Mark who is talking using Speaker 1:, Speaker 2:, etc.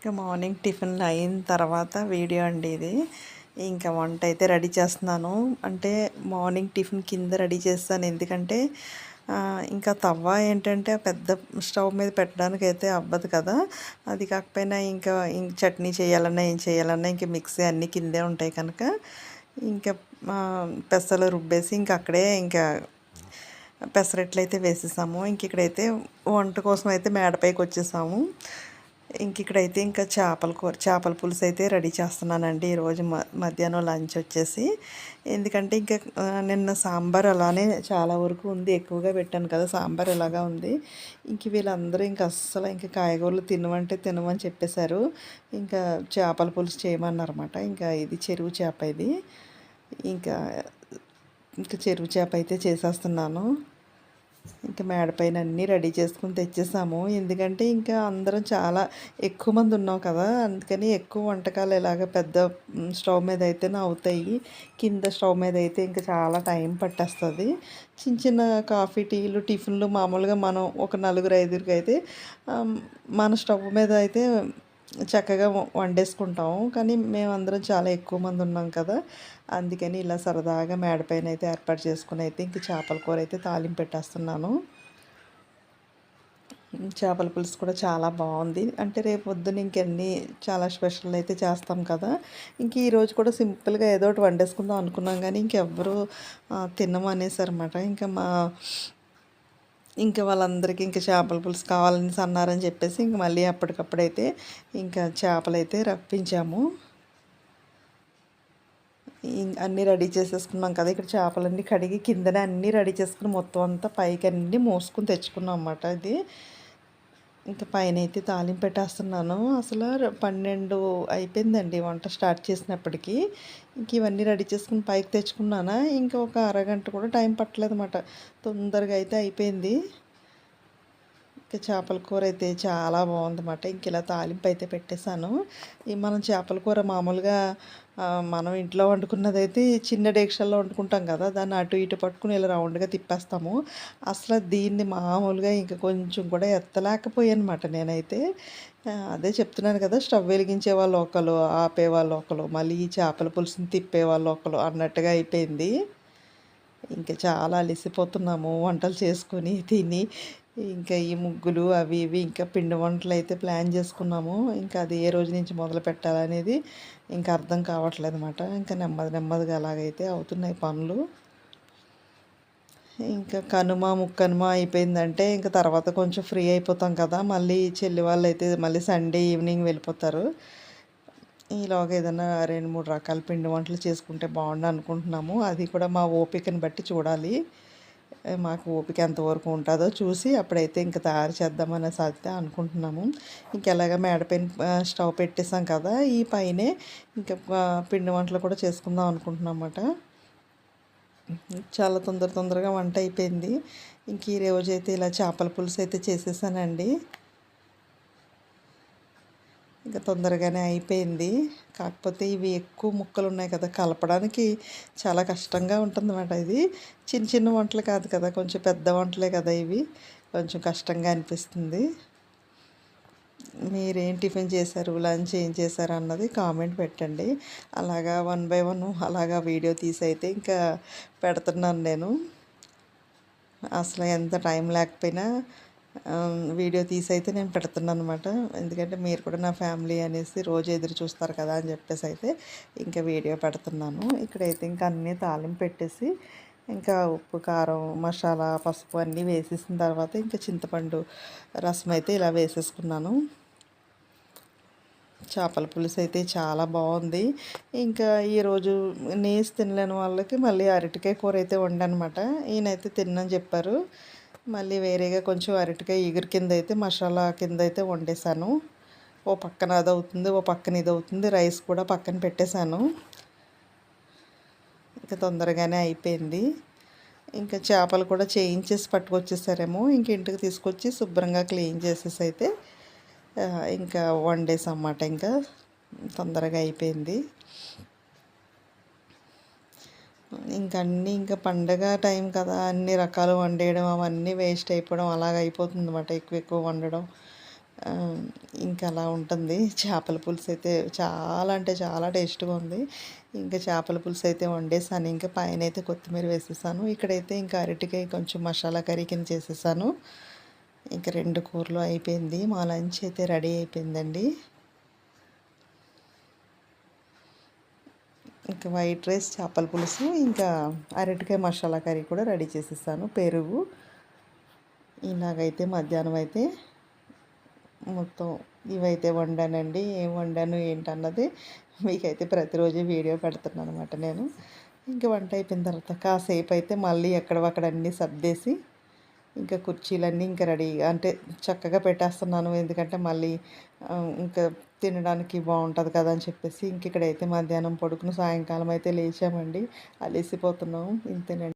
Speaker 1: ఇంకా మార్నింగ్ టిఫిన్లు అయిన తర్వాత వీడియో అండి ఇది. ఇంకా వంట అయితే రెడీ చేస్తున్నాను. అంటే మార్నింగ్ టిఫిన్ కింద రెడీ చేస్తాను. ఎందుకంటే ఇంకా తవ్వ ఏంటంటే పెద్ద స్టవ్ మీద పెట్టడానికి అయితే అవ్వదు కదా. అది కాకపోయినా ఇంకా ఇంక చట్నీ చేయాలన్నా ఏం చేయాలన్నా ఇంకా మిక్సీ అన్నీ కిందే ఉంటాయి కనుక. ఇంకా పెసలు రుబ్బేసి ఇంకా అక్కడే ఇంకా పెసరట్లు అయితే వేసేసాము. ఇంక ఇక్కడైతే వంట కోసం అయితే మేడపైకి వచ్చేసాము. ఇంక ఇక్కడైతే ఇంకా చేపల కూర చేపల పులుసు అయితే రెడీ చేస్తున్నానండి. ఈరోజు మ మధ్యాహ్నం లంచ్ వచ్చేసి. ఎందుకంటే ఇంకా నిన్న సాంబార్ అలానే చాలా వరకు ఉంది. ఎక్కువగా పెట్టాను కదా సాంబార్ ఇలాగా ఉంది. ఇంక వీళ్ళందరూ ఇంకా అస్సలు ఇంకా కాయగూరలు తినమంటే తినమని చెప్పేశారు. ఇంకా చేపల పులుసు చేయమన్నారన్నమాట. ఇంకా ఇది చెరువు చేప ఇది. ఇంకా ఇంకా చెరువు చేప అయితే చేసేస్తున్నాను. ఇంకా మేడపైన అన్నీ రెడీ చేసుకుని తెచ్చేసాము. ఎందుకంటే ఇంకా అందరం చాలా ఎక్కువ మంది ఉన్నాం కదా. అందుకని ఎక్కువ వంటకాలు ఇలాగ పెద్ద స్టవ్ మీద అయితేనే అవుతాయి కింద స్టవ్ మీద అయితే ఇంకా చాలా టైం పట్టేస్తుంది. చిన్న చిన్న కాఫీ టీలు టిఫిన్లు మామూలుగా మనం ఒక నలుగురు ఐదుగురికి అయితే మన స్టవ్ మీద అయితే చక్కగా వండేసుకుంటాము. కానీ మేమందరం చాలా ఎక్కువ మంది ఉన్నాం కదా. అందుకని ఇలా సరదాగా మేడపైన అయితే ఏర్పాటు చేసుకుని అయితే ఇంక చేపల కూర అయితే తాలింపు పెట్టేస్తున్నాను. చేపల పులుసు కూడా చాలా బాగుంది. అంటే రేపు పొద్దున ఇంకన్నీ చాలా స్పెషల్ అయితే చేస్తాం కదా. ఇంక ఈరోజు కూడా సింపుల్గా ఏదో ఒకటి వండేసుకుందాం అనుకున్నాం. కానీ ఇంకెవ్వరూ తినమనేసారన్నమాట. ఇంకా మా ఇంకా వాళ్ళందరికీ ఇంకా చేపల పులుసు కావాలని అన్నారని చెప్పేసి ఇంక మళ్ళీ అప్పటికప్పుడైతే ఇంకా చేపలైతే రప్పించాము. అన్నీ రెడీ చేసేసుకున్నాం కదా ఇక్కడ చేపలన్నీ కడిగి కిందనే అన్నీ రెడీ చేసుకుని మొత్తం అంతా పైకి అన్నీ మోసుకుని తెచ్చుకున్నాం అన్నమాట ఇది. ఇంకా పైన అయితే తాలింపు పెట్టేస్తున్నాను. అసలు పన్నెండు అయిపోయిందండి వంట స్టార్ట్ చేసినప్పటికీ. ఇంక ఇవన్నీ రెడీ చేసుకుని పైకి తెచ్చుకున్నానా. ఇంకా ఒక అరగంట కూడా టైం పట్టలేదు అన్నమాట తొందరగా అయితే అయిపోయింది. చేపల కూర అయితే చాలా బాగుందన్నమాట. ఇంక ఇలా తాలింపు అయితే పెట్టేశాను. ఈ మనం చేపల కూర మామూలుగా మనం ఇంట్లో వండుకున్నదైతే చిన్న డేక్షల్లో వండుకుంటాం కదా దాన్ని అటు ఇటు పట్టుకుని ఇలా రౌండ్గా తిప్పేస్తాము. అసలు దీన్ని మామూలుగా ఇంకా కొంచెం కూడా ఎత్తలేకపోయాను నేనైతే. అదే చెప్తున్నాను కదా స్టవ్ వెలిగించే వాళ్ళు ఒకరు ఆపే వాళ్ళు ఒకరు మళ్ళీ చేపల పులుసుని తిప్పే వాళ్ళు ఒకరు అన్నట్టుగా అయిపోయింది. ఇంకా చాలా అలసిపోతున్నాము వంటలు చేసుకొని తిని. ఇంకా ఈ ముగ్గులు అవి ఇవి ఇంకా పిండి వంటలు అయితే ప్లాన్ చేసుకున్నాము. ఇంకా అది ఏ రోజు నుంచి మొదలు పెట్టాలనేది ఇంకా అర్థం కావట్లేదు అనమాట ఇంకా నెమ్మది నెమ్మదిగా అలాగైతే అవుతున్నాయి పనులు. ఇంకా కనుమ ముక్కనుమ అయిపోయిందంటే ఇంకా తర్వాత కొంచెం ఫ్రీ అయిపోతాం కదా. మళ్ళీ చెల్లి వాళ్ళు అయితే మళ్ళీ సండే ఈవినింగ్ వెళ్ళిపోతారు. ఈలోగా ఏదైనా రెండు మూడు రకాల పిండి వంటలు చేసుకుంటే బాగుండు అనుకుంటున్నాము. అది కూడా మా ఓపికని బట్టి చూడాలి. మాకు ఓపిక ఎంతవరకు ఉంటుందో చూసి అప్పుడైతే ఇంకా తయారు చేద్దామనేసి అయితే అనుకుంటున్నాము. ఇంకెలాగ మేడపైన స్టవ్ పెట్టేసాం కదా ఈ పైనే ఇంకా పిండి వంటలు కూడా చేసుకుందాం అనుకుంటున్నాం అన్నమాట చాలా తొందర తొందరగా వంట అయిపోయింది. ఇంక ఈ రోజైతే ఇలా చేపల పులుసు అయితే చేసేసానండి. ఇంకా తొందరగానే అయిపోయింది. కాకపోతే ఇవి ఎక్కువ ముక్కలు ఉన్నాయి కదా కలపడానికి చాలా కష్టంగా ఉంటుందన్నమాట ఇది. చిన్న చిన్న వంటలు కాదు కదా కొంచెం పెద్ద వంటలే కదా ఇవి. కొంచెం కష్టంగా అనిపిస్తుంది. మీరేం టిఫిన్ చేశారు లంచ్ ఏం చేశారు అన్నది కామెంట్ పెట్టండి. అలాగా వన్ బై వన్ అలాగా వీడియో తీసి అయితే ఇంకా పెడుతున్నాను నేను. అసలు ఎంత టైం లేకపోయినా వీడియో తీసి అయితే నేను పెడుతున్నాను అనమాట ఎందుకంటే మీరు కూడా నా ఫ్యామిలీ అనేసి రోజు ఎదురు చూస్తారు కదా అని చెప్పేసి అయితే ఇంకా వీడియో పెడుతున్నాను. ఇక్కడైతే ఇంకా అన్నీ తాలింపు పెట్టేసి ఇంకా ఉప్పు కారం మసాలా పసుపు అన్నీ వేసేసిన తర్వాత ఇంకా చింతపండు రసం అయితే ఇలా వేసేసుకున్నాను. చేపల పులుసు అయితే చాలా బాగుంది. ఇంకా ఈరోజు నేసి తినలేని వాళ్ళకి మళ్ళీ అరటికాయ కూర అయితే వండనమాట. ఈయనైతే తిన్నని చెప్పారు. మళ్ళీ వేరేగా కొంచెం అరటికాయ ఎగురు కింద అయితే మసాలా కింద అయితే వండేసాను. ఓ పక్కన అది అవుతుంది ఓ పక్కన ఇది అవుతుంది రైస్ కూడా పక్కన పెట్టేశాను ఇంకా తొందరగానే అయిపోయింది. ఇంకా చేపలు కూడా చేయించేసి పట్టుకొచ్చేసారేమో ఇంక ఇంటికి తీసుకొచ్చి శుభ్రంగా క్లీన్ చేసేసి అయితే ఇంకా వండేసన్నమాట. అన్నమాట ఇంకా తొందరగా అయిపోయింది. ఇంకన్నీ ఇంకా పండగ టైం కదా. అన్ని రకాలు వండేయడం అవన్నీ వేస్ట్ అయిపోవడం అలాగ అయిపోతుంది అనమాట ఎక్కువ ఎక్కువ వండడం. ఇంకా అలా ఉంటుంది. చేపల పులుసు అయితే చాలా అంటే చాలా టేస్ట్గా ఉంది. ఇంకా చేపల పులుసు అయితే వండేసాను. ఇంకా పైన అయితే కొత్తిమీర వేసేసాను. ఇక్కడైతే ఇంకా అరటికాయ కొంచెం మసాలా కర్రీ కింద చేసేసాను. ఇంకా రెండు కూరలు అయిపోయింది. మా లంచ్ అయితే రెడీ అయిపోయిందండి. ఇంకా వైట్ రైస్ చేపల పులుసు ఇంకా అరటికాయ మసాలా కర్రీ కూడా రెడీ చేసేసాను. పెరుగు. ఇలాగైతే మధ్యాహ్నం అయితే మొత్తం ఇవైతే వండానండి. ఏం వండాను ఏంటన్నది మీకైతే ప్రతిరోజు వీడియో పెడుతున్నాను అనమాట నేను. ఇంకా వంట అయిపోయిన తర్వాత కాసేపు అయితే మళ్ళీ ఎక్కడవక్కడ అన్నీ సర్దేసి ఇంకా కుర్చీలన్నీ ఇంకా రెడీ అంటే చక్కగా పెట్టేస్తున్నాను. ఎందుకంటే మళ్ళీ ఇంకా తినడానికి బాగుంటుంది కదా అని చెప్పేసి ఇంక ఇక్కడైతే మధ్యాహ్నం పడుకుని సాయంకాలం అయితే లేచామండి. అలసిపోతున్నాం. ఇంతేనండి.